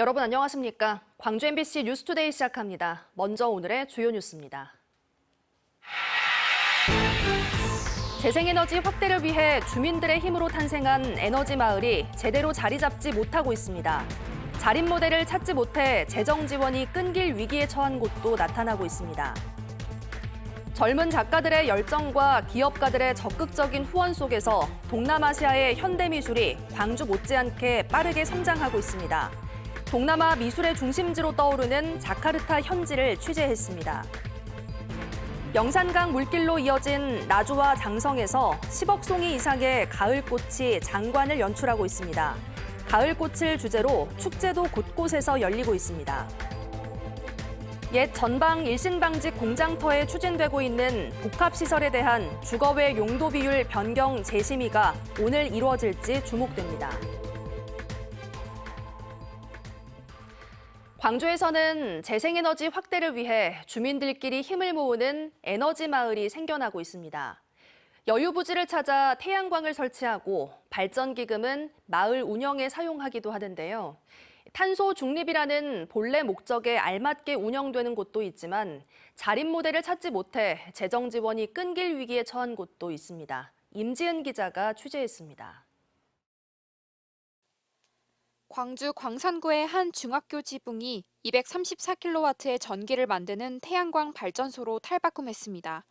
여러분 안녕하십니까? 광주 MBC 뉴스투데이 시작합니다. 먼저 오늘의 주요 뉴스입니다. 재생에너지 확대를 위해 주민들의 힘으로 탄생한 에너지 마을이 제대로 자리 잡지 못하고 있습니다. 자립 모델을 찾지 못해 재정 지원이 끊길 위기에 처한 곳도 나타나고 있습니다. 젊은 작가들의 열정과 기업가들의 적극적인 후원 속에서 동남아시아의 현대미술이 광주 못지않게 빠르게 성장하고 있습니다. 동남아 미술의 중심지로 떠오르는 자카르타 현지를 취재했습니다. 영산강 물길로 이어진 나주와 장성에서 10억 송이 이상의 가을꽃이 장관을 연출하고 있습니다. 가을꽃을 주제로 축제도 곳곳에서 열리고 있습니다. 옛 전방 일신방직 공장터에 추진되고 있는 복합시설에 대한 주거외 용도 비율 변경 재심의가 오늘 이루어질지 주목됩니다. 광주에서는 재생에너지 확대를 위해 주민들끼리 힘을 모으는 에너지 마을이 생겨나고 있습니다. 여유 부지를 찾아 태양광을 설치하고 발전기금은 마을 운영에 사용하기도 하는데요. 탄소 중립이라는 본래 목적에 알맞게 운영되는 곳도 있지만 자립 모델을 찾지 못해 재정 지원이 끊길 위기에 처한 곳도 있습니다. 임지은 기자가 취재했습니다. 광주 광산구의 한 중학교 지붕이 234kW의 전기를 만드는 태양광 발전소로 탈바꿈했습니다.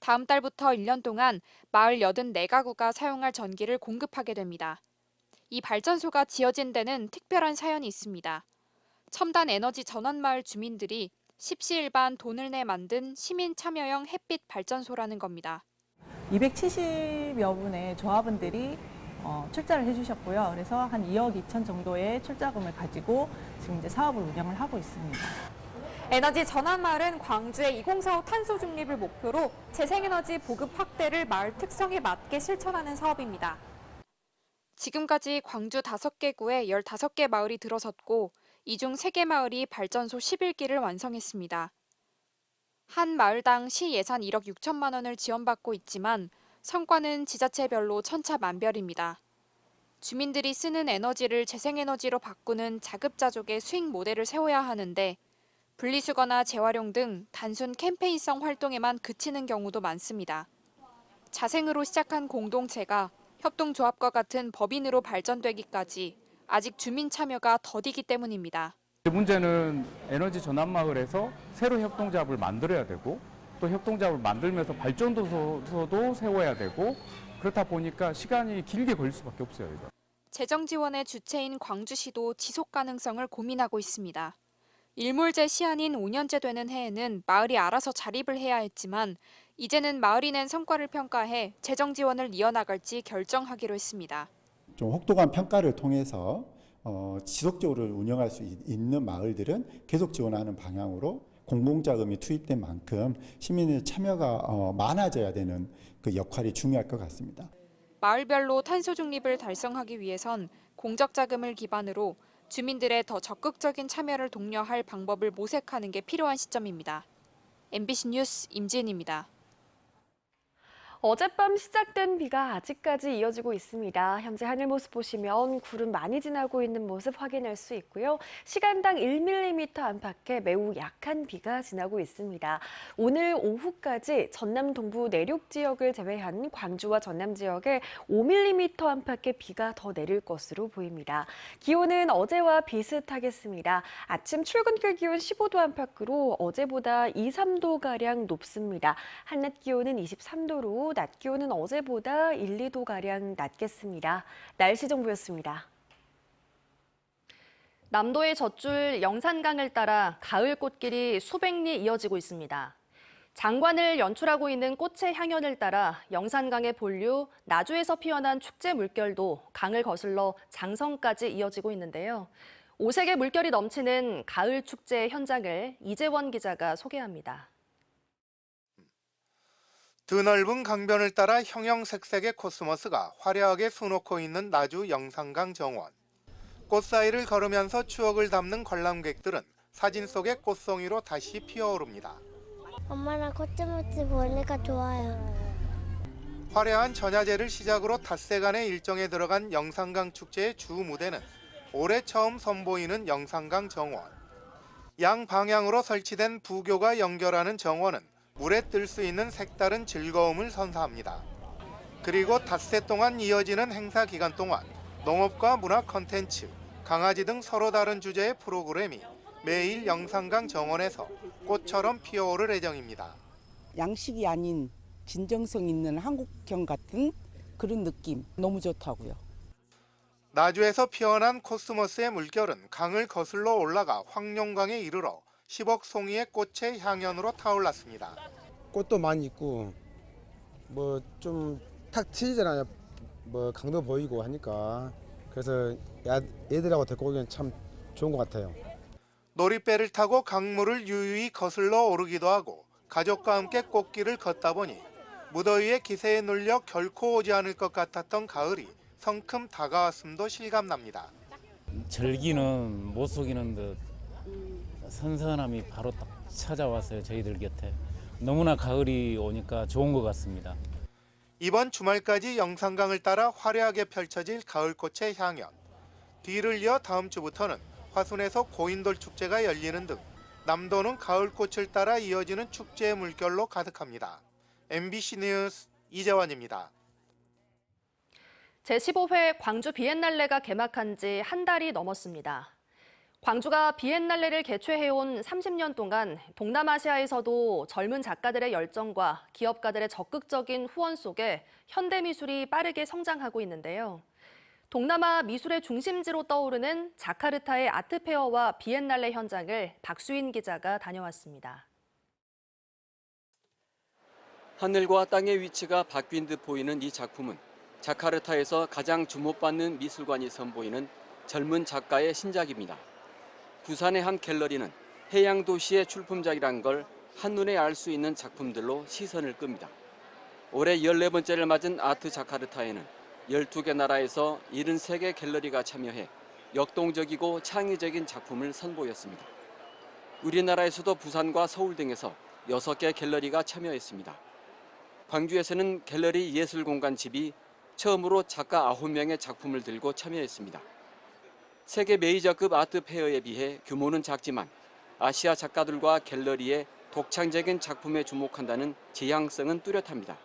다음 달부터 1년 동안 마을 84가구가 사용할 전기를 공급하게 됩니다. 이 발전소가 지어진 데는 특별한 사연이 있습니다. 첨단 에너지 전환 마을 주민들이 십시일반 돈을 내 만든 시민 참여형 햇빛 발전소라는 겁니다. 270여 분의 조합원들이 어, 출자를 해주셨고요. 그래서 한 2억 2천 정도의 출자금을 가지고 지금 이제 사업을 운영을 하고 있습니다. 에너지 전환 마을은 광주의 2045 탄소 중립을 목표로 재생에너지 보급 확대를 마을 특성에 맞게 실천하는 사업입니다. 지금까지 광주 5개 구에 15개 마을이 들어섰고 이 중 3개 마을이 발전소 11기를 완성했습니다. 한 마을당 시 예산 1억 6천만 원을 지원받고 있지만 성과는 지자체별로 천차만별입니다. 주민들이 쓰는 에너지를 재생에너지로 바꾸는 자급자족의 수익 모델을 세워야 하는데 분리수거나 재활용 등 단순 캠페인성 활동에만 그치는 경우도 많습니다. 자생으로 시작한 공동체가 협동조합과 같은 법인으로 발전되기까지 아직 주민 참여가 더디기 때문입니다. 문제는 에너지 전환 마을에서 새로 협동조합을 만들어야 되고 또 협동조합을 만들면서 발전도서도 세워야 되고 그렇다 보니까 시간이 길게 걸릴 수밖에 없어요. 이거. 재정 지원의 주체인 광주시도 지속 가능성을 고민하고 있습니다. 일몰제 시한인 5년째 되는 해에는 마을이 알아서 자립을 해야 했지만 이제는 마을이 낸 성과를 평가해 재정 지원을 이어나갈지 결정하기로 했습니다. 좀 혹독한 평가를 통해서 어, 지속적으로 운영할 수 있- 있는 마을들은 계속 지원하는 방향으로 공공자금이 투입된 만큼 시민의 참여가 어, 많아져야 되는 그 역할이 중요할 것 같습니다. 마을별로 탄소 중립을 달성하기 위해선 공적 자금을 기반으로 주민들의 더 적극적인 참여를 독려할 방법을 모색하는 게 필요한 시점입니다. MBC 뉴스 임지은입니다. 어젯밤 시작된 비가 아직까지 이어지고 있습니다. 현재 하늘 모습 보시면 구름 많이 지나고 있는 모습 확인할 수 있고요. 시간당 1mm 안팎의 매우 약한 비가 지나고 있습니다. 오늘 오후까지 전남 동부 내륙 지역을 제외한 광주와 전남 지역에 5mm 안팎의 비가 더 내릴 것으로 보입니다. 기온은 어제와 비슷하겠습니다. 아침 출근길 기온 15도 안팎으로 어제보다 2, 3도가량 높습니다. 한낮 기온은 23도로 낮 기온은 어제보다 1, 2도가량 낮겠습니다. 날씨 정보였습니다. 남도의 젖줄 영산강을 따라 가을 꽃길이 수백 리 이어지고 있습니다. 장관을 연출하고 있는 꽃의 향연을 따라 영산강의 본류 나주에서 피어난 축제 물결도 강을 거슬러 장성까지 이어지고 있는데요. 오색의 물결이 넘치는 가을 축제 현장을 이재원 기자가 소개합니다. 드넓은 강변을 따라 형형색색의 코스모스가 화려하게 수놓고 있는 나주 영산강 정원. 꽃 사이를 걸으면서 추억을 담는 관람객들은 사진 속의 꽃송이로 다시 피어오릅니다. 엄마랑 코스모스 보니까 좋아요. 화려한 전야제를 시작으로 닷새간의 일정에 들어간 영산강 축제의 주 무대는 올해 처음 선보이는 영산강 정원. 양 방향으로 설치된 부교가 연결하는 정원은 물에 뜰 수 있는 색다른 즐거움을 선사합니다. 그리고 닷새 동안 이어지는 행사 기간 동안 농업과 문화 컨텐츠, 강아지 등 서로 다른 주제의 프로그램이 매일 영산강 정원에서 꽃처럼 피어오를 예정입니다. 양식이 아닌 진정성 있는 한국형 같은 그런 느낌 너무 좋다고요. 나주에서 피어난 코스모스의 물결은 강을 거슬러 올라가 황룡강에 이르러 10억 송이의 꽃의 향연으로 타올랐습니다. 꽃도 많이 있고 뭐 좀 탁 트이잖아요. 뭐 강도 보이고 하니까 그래서 야, 애들하고 데리고 오기엔 참 좋은 것 같아요. 놀이배를 타고 강물을 유유히 거슬러 오르기도 하고 가족과 함께 꽃길을 걷다 보니 무더위의 기세에 눌려 결코 오지 않을 것 같았던 가을이 성큼 다가왔음도 실감납니다. 절기는 못 속이는 듯 선선함이 바로 딱 찾아왔어요 저희들 곁에 너무나 가을이 오니까 좋은 것 같습니다. 이번 주말까지 영산강을 따라 화려하게 펼쳐질 가을꽃의 향연. 뒤를 이어 다음 주부터는 화순에서 고인돌 축제가 열리는 등 남도는 가을꽃을 따라 이어지는 축제의 물결로 가득합니다. MBC 뉴스 이재환입니다. 제15회 광주 비엔날레가 개막한 지 한 달이 넘었습니다. 광주가 비엔날레를 개최해온 30년 동안 동남아시아에서도 젊은 작가들의 열정과 기업가들의 적극적인 후원 속에 현대미술이 빠르게 성장하고 있는데요. 동남아 미술의 중심지로 떠오르는 자카르타의 아트페어와 비엔날레 현장을 박수인 기자가 다녀왔습니다. 하늘과 땅의 위치가 바뀐 듯 보이는 이 작품은 자카르타에서 가장 주목받는 미술관이 선보이는 젊은 작가의 신작입니다. 부산의 한 갤러리는 해양 도시의 출품작이란 걸 한눈에 알 수 있는 작품들로 시선을 끕니다. 올해 14번째를 맞은 아트 자카르타에는 12개 나라에서 73개 갤러리가 참여해 역동적이고 창의적인 작품을 선보였습니다. 우리나라에서도 부산과 서울 등에서 6개 갤러리가 참여했습니다. 광주에서는 갤러리 예술공간 집이 처음으로 작가 9명의 작품을 들고 참여했습니다. 세계 메이저급 아트 페어에 비해 규모는 작지만 아시아 작가들과 갤러리의 독창적인 작품에 주목한다는 지향성은 뚜렷합니다.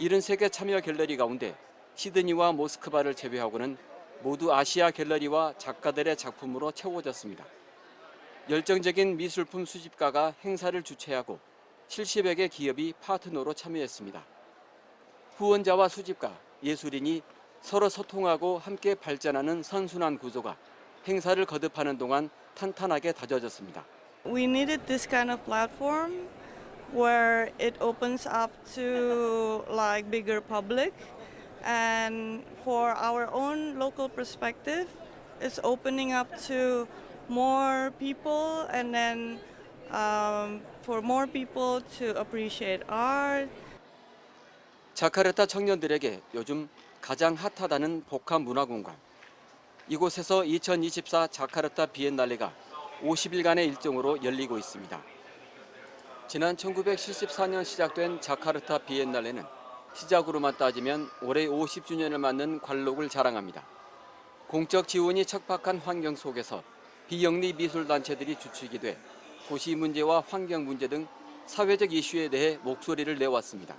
73개 참여 갤러리 가운데 시드니와 모스크바를 제외하고는 모두 아시아 갤러리와 작가들의 작품으로 채워졌습니다. 열정적인 미술품 수집가가 행사를 주최하고 70여 개 기업이 파트너로 참여했습니다. 후원자와 수집가, 예술인이 서로 소통하고 함께 발전하는 선순환 구조가 행사를 거듭하는 동안 탄탄하게 다져졌습니다. We needed this kind of platform where it opens up to like bigger public and for our own local perspective it's opening up to more people and then um, for more people to appreciate art 자카르타 청년들에게 요즘 가장 핫하다는 복합 문화 공간. 이곳에서 2024 자카르타 비엔날레가 50일간의 일정으로 열리고 있습니다. 지난 1974년 시작된 자카르타 비엔날레는 시작으로만 따지면 올해 50주년을 맞는 관록을 자랑합니다. 공적 지원이 척박한 환경 속에서 비영리 미술 단체들이 주축이 돼 도시 문제와 환경 문제 등 사회적 이슈에 대해 목소리를 내왔습니다.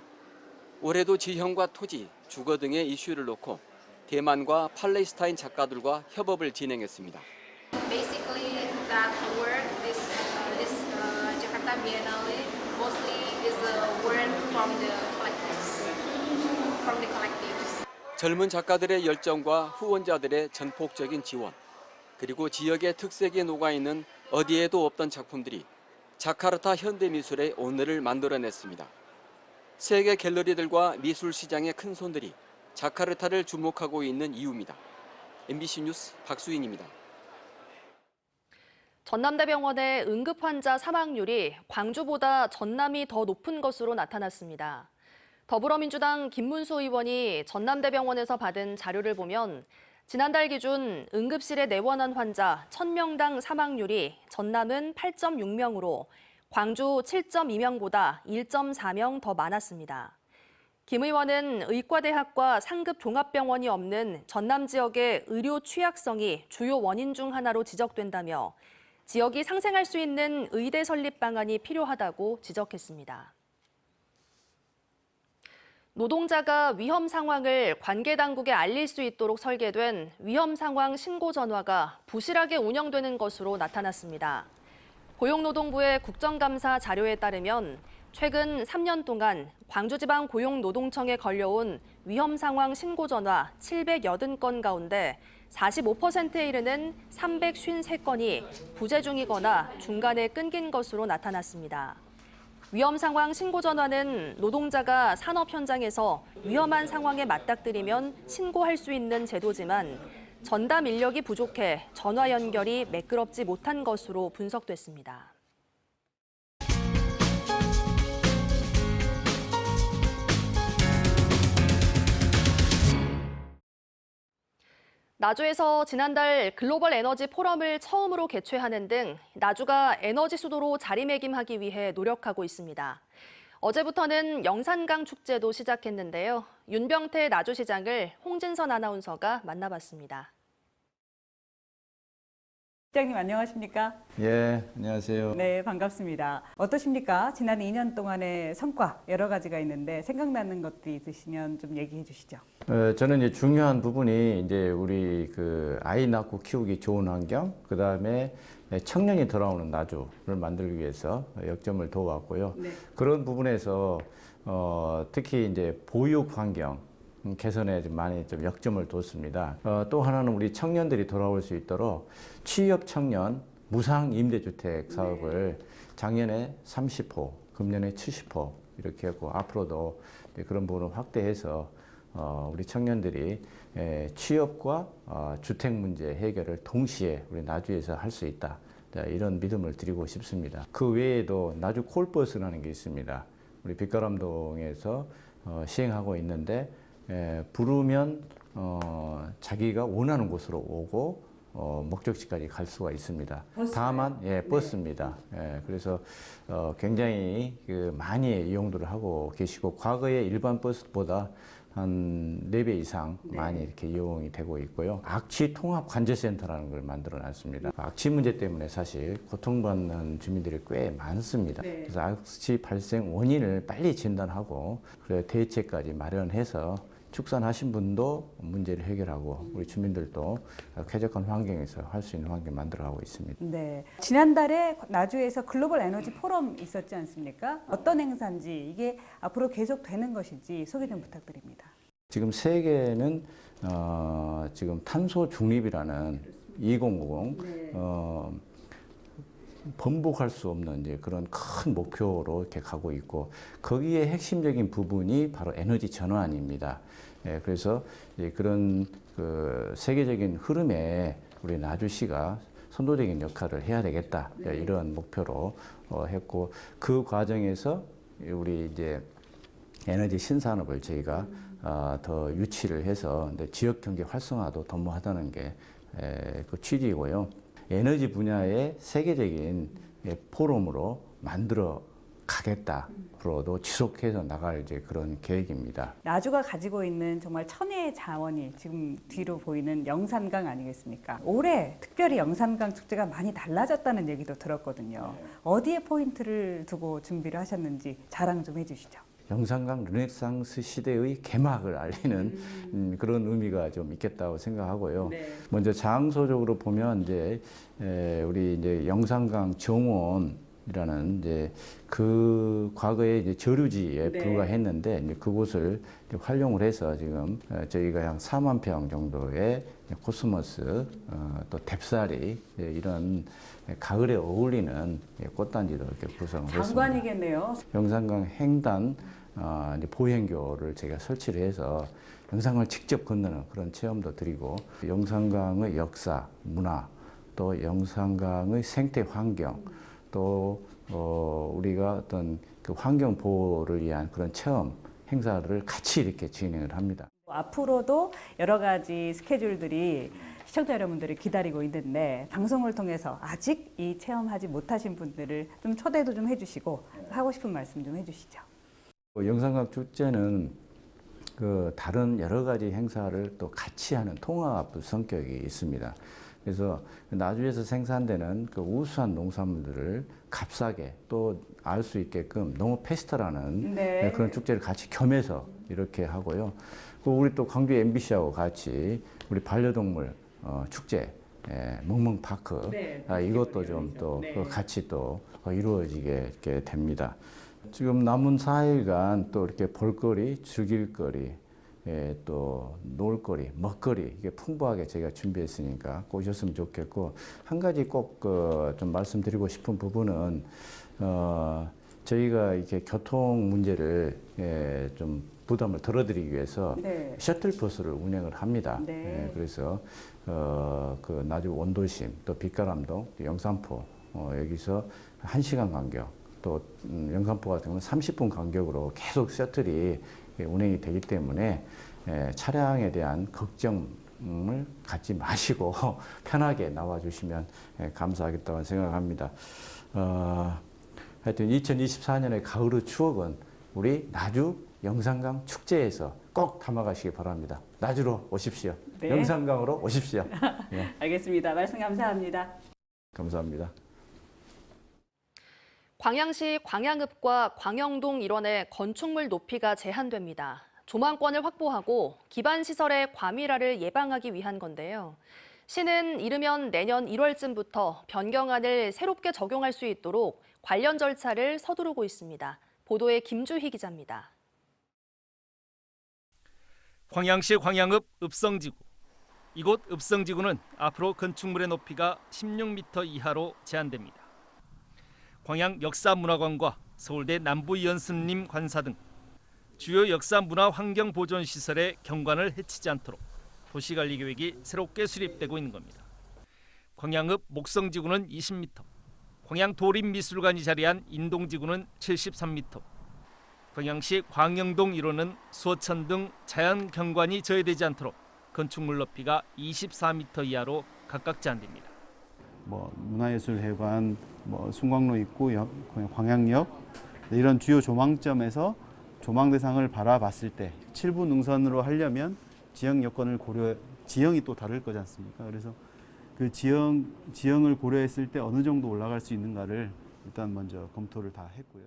올해도 지형과 토지, 주거 등의 이슈를 놓고 대만과 팔레스타인 작가들과 협업을 진행했습니다. Basically, that work, this uh, this uh, Jakarta Biennale, mostly is a work from the collectives, from the collectives. 젊은 작가들의 열정과 후원자들의 전폭적인 지원, 그리고 지역의 특색이 녹아 있는 어디에도 없던 작품들이 자카르타 현대미술의 오늘을 만들어냈습니다. 세계 갤러리들과 미술 시장의 큰 손들이 자카르타를 주목하고 있는 이유입니다. MBC 뉴스 박수인입니다. 전남대병원의 응급 환자 사망률이 광주보다 전남이 더 높은 것으로 나타났습니다. 더불어민주당 김문수 의원이 전남대병원에서 받은 자료를 보면 지난달 기준 응급실에 내원한 환자 1000명당 사망률이 전남은 8.6명으로 광주 7.2명보다 1.4명 더 많았습니다. 김 의원은 의과대학과 상급 종합병원이 없는 전남 지역의 의료 취약성이 주요 원인 중 하나로 지적된다며 지역이 상생할 수 있는 의대 설립 방안이 필요하다고 지적했습니다. 노동자가 위험 상황을 관계 당국에 알릴 수 있도록 설계된 위험 상황 신고 전화가 부실하게 운영되는 것으로 나타났습니다. 고용노동부의 국정감사 자료에 따르면 최근 3년 동안 광주지방 고용노동청에 걸려온 위험 상황 신고 전화 780건 가운데 45%에 이르는 353건이 부재 중이거나 중간에 끊긴 것으로 나타났습니다. 위험 상황 신고 전화는 노동자가 산업 현장에서 위험한 상황에 맞닥뜨리면 신고할 수 있는 제도지만 전담 인력이 부족해 전화 연결이 매끄럽지 못한 것으로 분석됐습니다. 나주에서 지난달 글로벌 에너지 포럼을 처음으로 개최하는 등 나주가 에너지 수도로 자리매김하기 위해 노력하고 있습니다. 어제부터는 영산강 축제도 시작했는데요. 윤병태 나주시장을 홍진선 아나운서가 만나봤습니다. 시장님 안녕하십니까? 예, 안녕하세요. 네, 반갑습니다. 어떠십니까? 지난 2년 동안의 성과 여러 가지가 있는데 생각나는 것들이 있으시면 좀 얘기해 주시죠. 어, 저는 이제 중요한 부분이 이제 우리 그 아이 낳고 키우기 좋은 환경, 그 다음에 청년이 돌아오는 나주를 만들기 위해서 역점을 둬왔고요. 네. 그런 부분에서 어, 특히 이제 보육 환경 개선에 좀 많이 좀 역점을 뒀습니다. 어, 또 하나는 우리 청년들이 돌아올 수 있도록 취업 청년 무상 임대주택 사업을 작년에 30호, 금년에 70호 이렇게 했고 앞으로도 그런 부분을 확대해서 어, 우리 청년들이 에, 취업과 어, 주택 문제 해결을 동시에 우리 나주에서 할 수 있다. 자, 이런 믿음을 드리고 싶습니다. 그 외에도 나주 콜버스라는 게 있습니다. 우리 빛가람동에서 어, 시행하고 있는데 에, 부르면 어, 자기가 원하는 곳으로 오고 어, 목적지까지 갈 수가 있습니다. 버스요? 다만 예 버스입니다. 예, 그래서 어, 굉장히 그 많이 이용들을 하고 계시고 과거의 일반 버스보다 한 네 배 이상 많이 이렇게 이용이 되고 있고요. 악취 통합 관제센터라는 걸 만들어 놨습니다. 악취 문제 때문에 사실 고통받는 주민들이 꽤 많습니다. 네. 그래서 악취 발생 원인을 빨리 진단하고 그래 대책까지 마련해서 축산하신 분도 문제를 해결하고 우리 주민들도 쾌적한 환경에서 할 수 있는 환경 만들어가고 있습니다. 네. 지난달에 나주에서 글로벌 에너지 포럼 있었지 않습니까? 어떤 행사인지 이게 앞으로 계속 되는 것인지 소개 좀 부탁드립니다. 지금 세계는 어, 지금 탄소 중립이라는 2050 어, 번복할 수 없는 이제 그런 큰 목표로 이렇게 가고 있고 거기에 핵심적인 부분이 바로 에너지 전환입니다. 예, 그래서 그런 그 세계적인 흐름에 우리 나주시가 선도적인 역할을 해야 되겠다 예, 이런 목표로 어, 했고 그 과정에서 우리 이제 에너지 신산업을 저희가 어, 더 유치를 해서 지역 경제 활성화도 도모하다는 게 에, 그 취지이고요. 에너지 분야의 세계적인 예, 포럼으로 만들어 가겠다. 앞으로도 지속해서 나갈 이제 그런 계획입니다. 나주가 가지고 있는 정말 천혜의 자원이 지금 뒤로 보이는 영산강 아니겠습니까? 올해 특별히 영산강 축제가 많이 달라졌다는 얘기도 들었거든요. 어디에 포인트를 두고 준비를 하셨는지 자랑 좀 해주시죠. 영산강 르네상스 시대의 개막을 알리는 음, 그런 의미가 좀 있겠다고 생각하고요. 먼저 장소적으로 보면 이제 에, 우리 이제 영산강 정원 이라는 이제 그 과거에 이제 저류지에 네. 불과했는데 이제 그곳을 이제 활용을 해서 지금 어, 저희가 한 4만 평 정도의 코스모스 어, 또 예, 이런 가을에 어울리는 예, 꽃단지도 이렇게 구성을 했습니다. 장관이겠네요. 영산강 횡단 어, 이제 보행교를 제가 설치를 해서 영산강을 직접 건너는 그런 체험도 드리고 영산강의 역사, 문화, 또 영산강의 생태 환경, 또 어, 우리가 어떤 그 환경 보호를 위한 그런 체험 행사를 같이 이렇게 진행을 합니다. 앞으로도 여러 가지 스케줄들이 시청자 여러분들이 기다리고 있는데 방송을 통해서 아직 이 체험하지 못하신 분들을 좀 초대도 좀 해주시고 하고 싶은 말씀 좀 해주시죠. 어, 영산강 축제는 그 다른 여러 가지 행사를 또 같이 하는 통합 성격이 있습니다. 그래서 나주에서 생산되는 그 우수한 농산물들을 값싸게 또 알 수 있게끔 농업 페스타라는 네. 그런 축제를 같이 겸해서 이렇게 하고요. 그 우리 또 광주 MBC하고 같이 우리 반려동물 어, 축제 예, 멍멍파크 네, 아, 이것도 좀또 네. 같이 또 이루어지게 이렇게 됩니다. 지금 남은 4일간 또 이렇게 볼거리, 즐길거리, 예, 또 놀거리, 먹거리 이게 풍부하게 저희가 준비했으니까 꼭 오셨으면 좋겠고 한 가지 꼭좀 말씀드리고 싶은 부분은 어, 저희가 이렇게 교통 문제를 예, 좀 부담을 덜어드리기 위해서 네. 셔틀 버스를 운행을 합니다. 네. 예, 그래서 어, 그 나주 원도심, 또 빛가람동, 또 영산포 어, 여기서 1시간 간격, 또 음, 영산포 같은 경우는 30분 간격으로 계속 셔틀이 예, 운행이 되기 때문에 예, 차량에 대한 걱정을 갖지 마시고 편하게 나와주시면 예, 감사하겠다고 생각합니다. 어, 하여튼 2024년의 가을의 추억은 우리 나주 영산강 축제에서 꼭 담아가시기 바랍니다. 나주로 오십시오. 네. 영산강으로 오십시오. 예, 알겠습니다. 말씀 감사합니다. 감사합니다. 광양시 광양읍과 광영동 일원의 건축물 높이가 제한됩니다. 조망권을 확보하고 기반 시설의 과밀화를 예방하기 위한 건데요. 시는 이르면 내년 1월쯤부터 변경안을 새롭게 적용할 수 있도록 관련 절차를 서두르고 있습니다. 보도에 김주희 기자입니다. 광양시 광양읍 읍성지구. 이곳 읍성지구는 앞으로 건축물의 높이가 16m 이하로 제한됩니다. 광양 역사문화관과 서울대 남부연습림 관사 등 주요 역사 문화 환경 보존 시설의 경관을 해치지 않도록 도시관리 계획이 새롭게 수립되고 있는 겁니다. 광양읍 목성지구는 20m, 광양 도립미술관이 자리한 인동지구는 73m, 광양시 광영동 1호는 수어천 등 자연 경관이 저해되지 않도록 건축물 높이가 24m 이하로 각각 제한됩니다. 뭐 문화예술회관, 뭐 순광로 입구, 역, 광양역 이런 주요 조망점에서 조망 대상을 바라봤을 때 7부 능선으로 하려면 지형 여건을 고려 지형이 또 다를 거지 않습니까? 그래서 그 지형 지형을 고려했을 때 어느 정도 올라갈 수 있는가를 일단 먼저 검토를 다 했고요.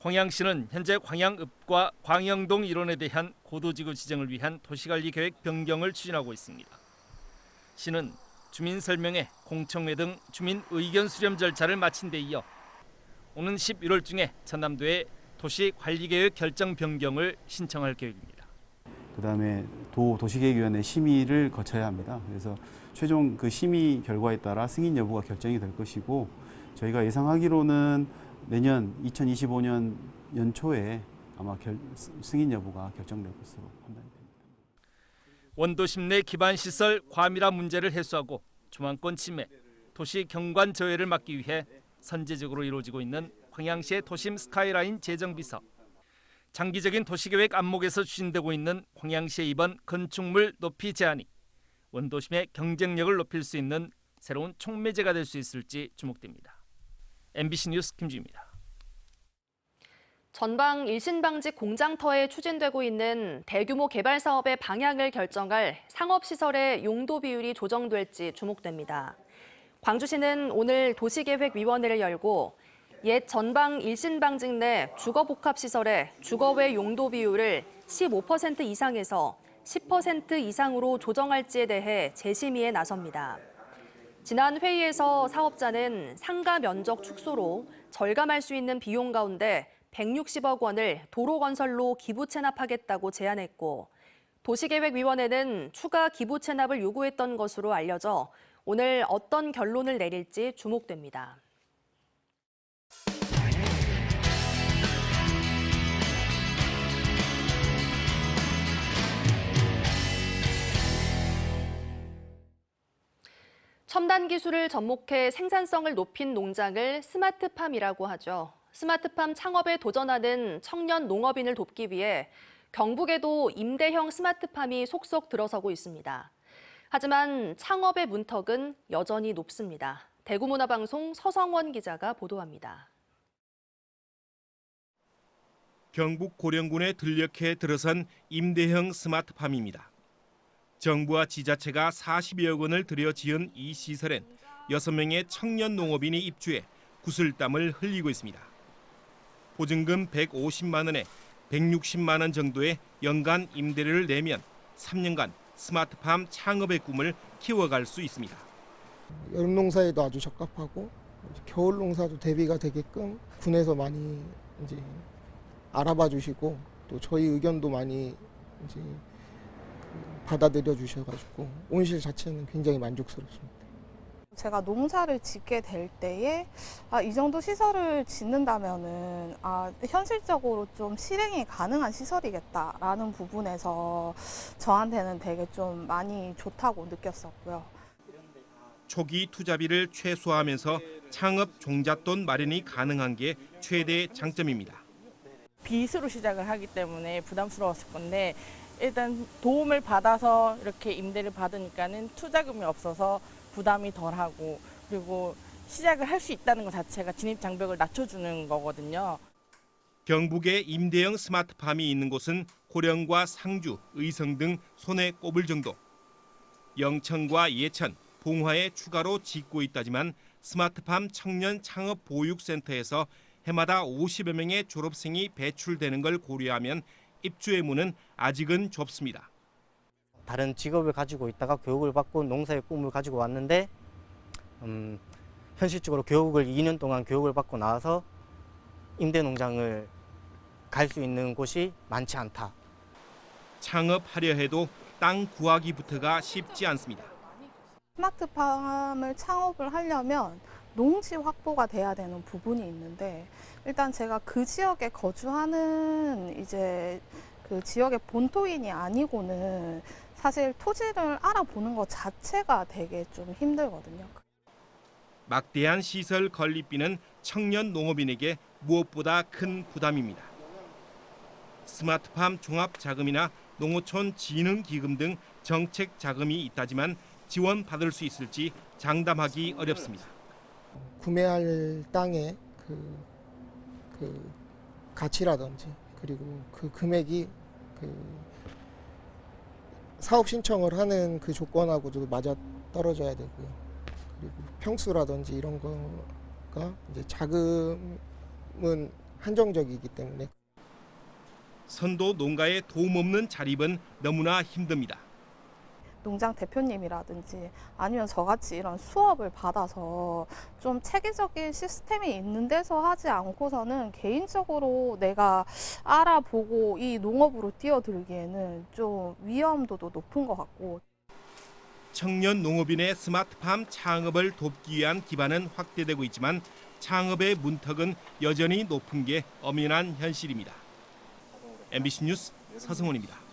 광양시는 현재 광양읍과 광영동 일원에 대한 고도지구 지정을 위한 도시관리 계획 변경을 추진하고 있습니다. 시는 주민 설명회, 공청회 등 주민 의견 수렴 절차를 마친 데 이어 오는 11월 중에 전남도에 도시 관리 계획 결정 변경을 신청할 계획입니다. 그다음에 도 도시계획위원회 심의를 거쳐야 합니다. 그래서 최종 그 심의 결과에 따라 승인 여부가 결정이 될 것이고 저희가 예상하기로는 내년 2025년 연초에 아마 결, 승인 여부가 결정될 것으로 판단이 됩니다. 원도심 내 기반 시설 과밀화 문제를 해소하고 조망권 침해, 도시 경관 저해를 막기 위해 선제적으로 이루어지고 있는 광양시의 도심 스카이라인 재정비 사업. 장기적인 도시계획 안목에서 추진되고 있는 광양시의 이번 건축물 높이 제한이 원도심의 경쟁력을 높일 수 있는 새로운 촉매제가 될 수 있을지 주목됩니다. MBC 뉴스 김주입니다. 전방 일신방직 공장터에 추진되고 있는 대규모 개발 사업의 방향을 결정할 상업시설의 용도 비율이 조정될지 주목됩니다. 광주시는 오늘 도시계획위원회를 열고 옛 전방 일신방직 내 주거복합시설의 주거외 용도 비율을 15% 이상에서 10% 이상으로 조정할지에 대해 재심의에 나섭니다. 지난 회의에서 사업자는 상가 면적 축소로 절감할 수 있는 비용 가운데 160억 원을 도로 건설로 기부 체납하겠다고 제안했고 도시계획위원회는 추가 기부 체납을 요구했던 것으로 알려져 오늘 어떤 결론을 내릴지 주목됩니다. 첨단 기술을 접목해 생산성을 높인 농장을 스마트팜이라고 하죠. 스마트팜 창업에 도전하는 청년 농업인을 돕기 위해 경북에도 임대형 스마트팜이 속속 들어서고 있습니다. 하지만 창업의 문턱은 여전히 높습니다. 대구문화방송 서성원 기자가 보도합니다. 경북 고령군에 들녘에 들어선 임대형 스마트팜입니다. 정부와 지자체가 40여억 원을 들여 지은 이 시설엔 6명의 청년 농업인이 입주해 구슬땀을 흘리고 있습니다. 보증금 150만 원에 160만 원 정도의 연간 임대료를 내면 3년간 스마트팜 창업의 꿈을 키워갈 수 있습니다. 여름 농사에도 아주 적합하고 겨울 농사도 대비가 되게끔 군에서 많이 이제 알아봐 주시고 또 저희 의견도 많이 이제 그 받아들여 주셔가지고 온실 자체는 굉장히 만족스럽습니다. 제가 농사를 짓게 될 때에 아, 이 정도 시설을 짓는다면은 아, 현실적으로 좀 실행이 가능한 시설이겠다라는 부분에서 저한테는 되게 좀 많이 좋다고 느꼈었고요. 초기 투자비를 최소화하면서 창업 종잣돈 마련이 가능한 게 최대 장점입니다. 빚으로 시작을 하기 때문에 부담스러웠을 건데 일단 도움을 받아서 이렇게 임대를 받으니까는 투자금이 없어서 부담이 덜하고 그리고 시작을 할 수 있다는 것 자체가 진입 장벽을 낮춰주는 거거든요. 경북에 임대형 스마트팜이 있는 곳은 고령과 상주, 의성 등 손에 꼽을 정도. 영천과 예천, 봉화에 추가로 짓고 있다지만 스마트팜 청년 창업 보육센터에서 해마다 50여 명의 졸업생이 배출되는 걸 고려하면 입주의 문은 아직은 좁습니다. 다른 직업을 가지고 있다가 교육을 받고 농사의 꿈을 가지고 왔는데 음, 현실적으로 교육을 2년 동안 교육을 받고 나와서 임대 농장을 갈 수 있는 곳이 많지 않다. 창업하려 해도 땅 구하기부터가 쉽지 않습니다. 스마트팜을 창업을 하려면 농지 확보가 돼야 되는 부분이 있는데 일단 제가 그 지역에 거주하는 이제 그 지역의 본토인이 아니고는 사실 토지를 알아보는 것 자체가 되게 좀 힘들거든요. 막대한 시설 건립비는 청년 농업인에게 무엇보다 큰 부담입니다. 스마트팜 종합 자금이나 농어촌 진흥 기금 등 정책 자금이 있다지만 지원 받을 수 있을지 장담하기 어렵습니다. 구매할 땅의 그, 그 가치라든지 그리고 그 금액이 그 사업 신청을 하는 그 조건하고도 맞아 떨어져야 되고요. 그리고 평수라든지 이런 거가 이제 자금은 한정적이기 때문에 선도 농가의 도움 없는 자립은 너무나 힘듭니다. 농장 대표님이라든지 아니면 저같이 이런 수업을 받아서 좀 체계적인 시스템이 있는 데서 하지 않고서는 개인적으로 내가 알아보고 이 농업으로 뛰어들기에는 좀 위험도도 높은 것 같고 청년 농업인의 스마트팜 창업을 돕기 위한 기반은 확대되고 있지만 창업의 문턱은 여전히 높은 게 엄연한 현실입니다. MBC 뉴스 서승원입니다.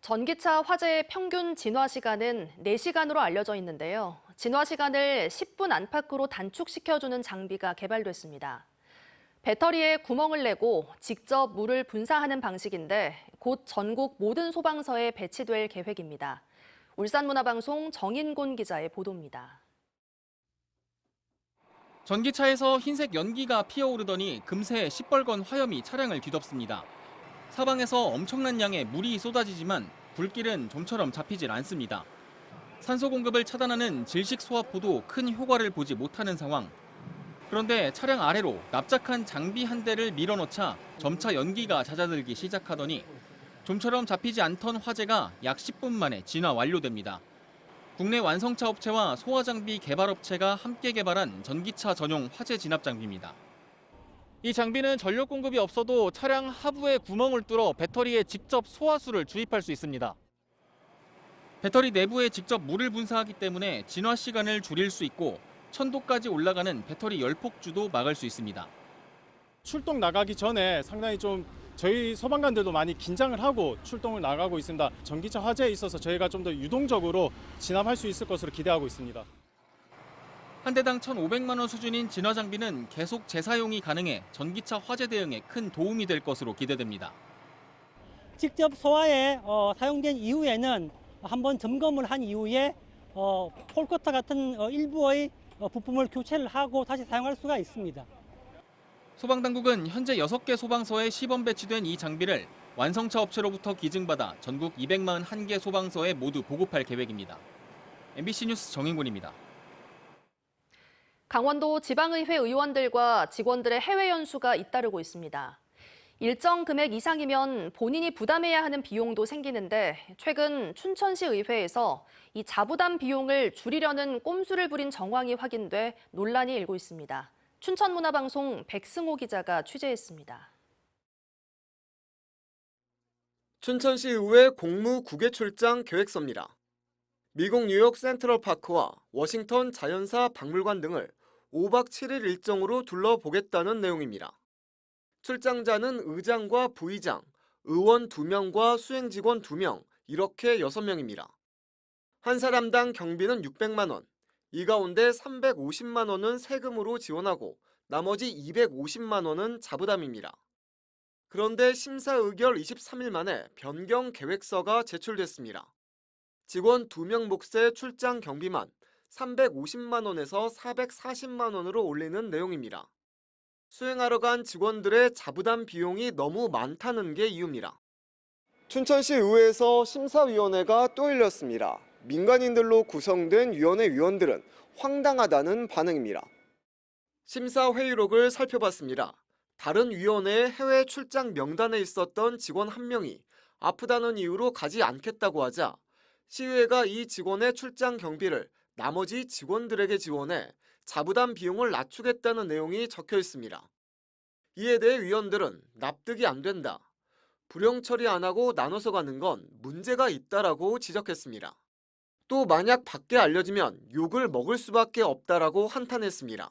전기차 화재의 평균 진화 시간은 4시간으로 알려져 있는데요. 진화 시간을 10분 안팎으로 단축시켜주는 장비가 개발됐습니다. 배터리에 구멍을 내고 직접 물을 분사하는 방식인데 곧 전국 모든 소방서에 배치될 계획입니다. 울산문화방송 정인곤 기자의 보도입니다. 전기차에서 흰색 연기가 피어오르더니 금세 시뻘건 화염이 차량을 뒤덮습니다. 사방에서 엄청난 양의 물이 쏟아지지만 불길은 좀처럼 잡히질 않습니다. 산소 공급을 차단하는 질식 소화포도 큰 효과를 보지 못하는 상황. 그런데 차량 아래로 납작한 장비 한 대를 밀어넣자 점차 연기가 잦아들기 시작하더니 좀처럼 잡히지 않던 화재가 약 10분 만에 진화 완료됩니다. 국내 완성차 업체와 소화 장비 개발 업체가 함께 개발한 전기차 전용 화재 진압 장비입니다. 이 장비는 전력 공급이 없어도 차량 하부에 구멍을 뚫어 배터리에 직접 소화수를 주입할 수 있습니다. 배터리 내부에 직접 물을 분사하기 때문에 진화 시간을 줄일 수 있고 천도까지 올라가는 배터리 열폭주도 막을 수 있습니다. 출동 나가기 전에 상당히 좀 저희 소방관들도 많이 긴장을 하고 출동을 나가고 있습니다. 전기차 화재에 있어서 저희가 좀 더 유동적으로 진압할 수 있을 것으로 기대하고 있습니다. 한 대당 1,500만 원 수준인 진화 장비는 계속 재사용이 가능해 전기차 화재 대응에 큰 도움이 될 것으로 기대됩니다. 직접 소화에 어, 사용된 이후에는 한번 점검을 한 이후에 어, 폴커터 같은 어, 일부의 어, 부품을 교체를 하고 다시 사용할 수가 있습니다. 소방당국은 현재 6개 소방서에 시범 배치된 이 장비를 완성차 업체로부터 기증받아 전국 241개 소방서에 모두 보급할 계획입니다. MBC 뉴스 정인군입니다. 강원도 지방의회 의원들과 직원들의 해외 연수가 잇따르고 있습니다. 일정 금액 이상이면 본인이 부담해야 하는 비용도 생기는데 최근 춘천시 의회에서 이 자부담 비용을 줄이려는 꼼수를 부린 정황이 확인돼 논란이 일고 있습니다. 춘천문화방송 백승호 기자가 취재했습니다. 춘천시 의회 공무 국외 출장 계획서입니다. 미국 뉴욕 센트럴 파크와 워싱턴 자연사 박물관 등을 5박 7일 일정으로 둘러보겠다는 내용입니다. 출장자는 의장과 부의장, 의원 2명과 수행직원 2명, 이렇게 6명입니다. 한 사람당 경비는 600만 원, 이 가운데 350만 원은 세금으로 지원하고 나머지 250만 원은 자부담입니다. 그런데 심사 의결 23일 만에 변경 계획서가 제출됐습니다. 직원 2명 몫의 출장 경비만 350만 원에서 440만 원으로 올리는 내용입니다. 수행하러 간 직원들의 자부담 비용이 너무 많다는 게 이유입니다. 춘천시 의회에서 심사위원회가 또 열렸습니다. 민간인들로 구성된 위원회 위원들은 황당하다는 반응입니다. 심사 회의록을 살펴봤습니다. 다른 위원회의 해외 출장 명단에 있었던 직원 한 명이 아프다는 이유로 가지 않겠다고 하자 시의회가 이 직원의 출장 경비를 나머지 직원들에게 지원해 자부담 비용을 낮추겠다는 내용이 적혀 있습니다. 이에 대해 위원들은 납득이 안 된다. 불용 처리 안 하고 나눠서 가는 건 문제가 있다라고 지적했습니다. 또 만약 밖에 알려지면 욕을 먹을 수밖에 없다라고 한탄했습니다.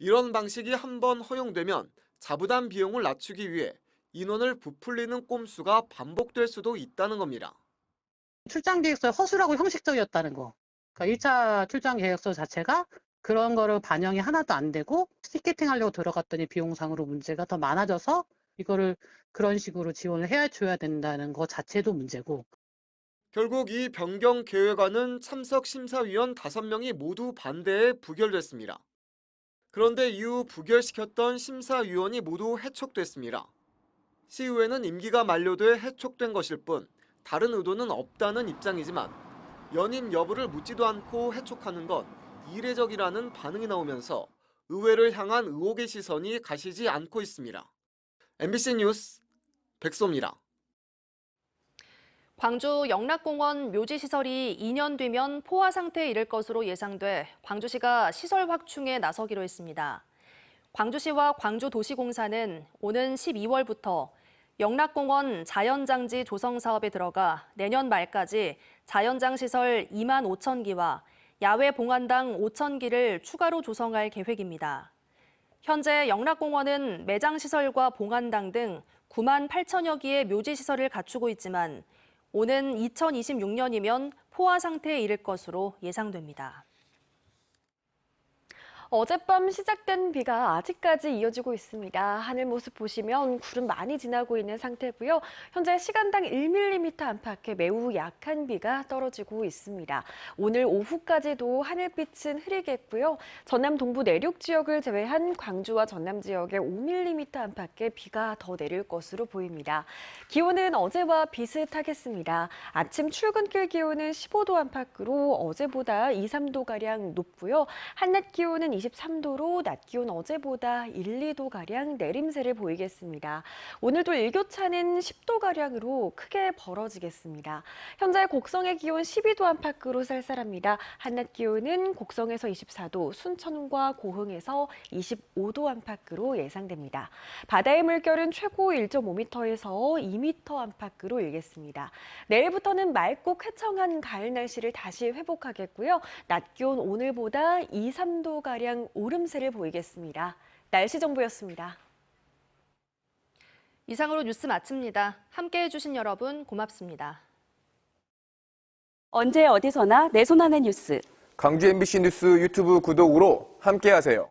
이런 방식이 한번 허용되면 자부담 비용을 낮추기 위해 인원을 부풀리는 꼼수가 반복될 수도 있다는 겁니다. 출장 계획서 허술하고 형식적이었다는 거. 그러니까 1차 출장 계획서 자체가 그런 거를 반영이 하나도 안 되고 티켓팅 하려고 들어갔더니 비용상으로 문제가 더 많아져서 이거를 그런 식으로 지원을 해야 줘야 된다는 거 자체도 문제고 결국 이 변경 계획안은 참석 심사위원 5명이 모두 반대에 부결됐습니다. 그런데 이후 부결시켰던 심사위원이 모두 해촉됐습니다. 시의회는 임기가 만료돼 해촉된 것일 뿐 다른 의도는 없다는 입장이지만 연임 여부를 묻지도 않고 해촉하는 건 이례적이라는 반응이 나오면서 의회를 향한 의혹의 시선이 가시지 않고 있습니다. MBC 뉴스 백소입니다. 광주 영락공원 묘지 시설이 2년 뒤면 포화 상태에 이를 것으로 예상돼 광주시가 시설 확충에 나서기로 했습니다. 광주시와 광주도시공사는 오는 12월부터 영락공원 자연장지 조성 사업에 들어가 내년 말까지 자연장 시설 2만 5천 기와 야외 봉안당 5천 기를 추가로 조성할 계획입니다. 현재 영락공원은 매장 시설과 봉안당 등 9만 8천여 기의 묘지 시설을 갖추고 있지만 오는 2026년이면 포화 상태에 이를 것으로 예상됩니다. 어젯밤 시작된 비가 아직까지 이어지고 있습니다. 하늘 모습 보시면 구름 많이 지나고 있는 상태고요. 현재 시간당 1mm 안팎의 매우 약한 비가 떨어지고 있습니다. 오늘 오후까지도 하늘빛은 흐리겠고요. 전남 동부 내륙 지역을 제외한 광주와 전남 지역에 5mm 안팎의 비가 더 내릴 것으로 보입니다. 기온은 어제와 비슷하겠습니다. 아침 출근길 기온은 15도 안팎으로 어제보다 2, 3도가량 높고요. 한낮 기온은 23도로 낮 기온 어제보다 1, 2도가량 내림세를 보이겠습니다. 오늘도 일교차는 10도가량으로 크게 벌어지겠습니다. 현재 곡성의 기온 12도 안팎으로 쌀쌀합니다. 한낮 기온은 곡성에서 24도, 순천과 고흥에서 25도 안팎으로 예상됩니다. 바다의 물결은 최고 1.5m에서 2m 안팎으로 일겠습니다. 내일부터는 맑고 쾌청한 가을 날씨를 다시 회복하겠고요. 낮 기온 오늘보다 2, 3도가량 오름세를 보이겠습니다. 날씨 정보였습니다. 이상으로 뉴스 마칩니다. 함께해 주신 여러분 고맙습니다. 언제 어디서나 내 손 안의 뉴스. 광주 MBC 뉴스 유튜브 구독으로 함께하세요.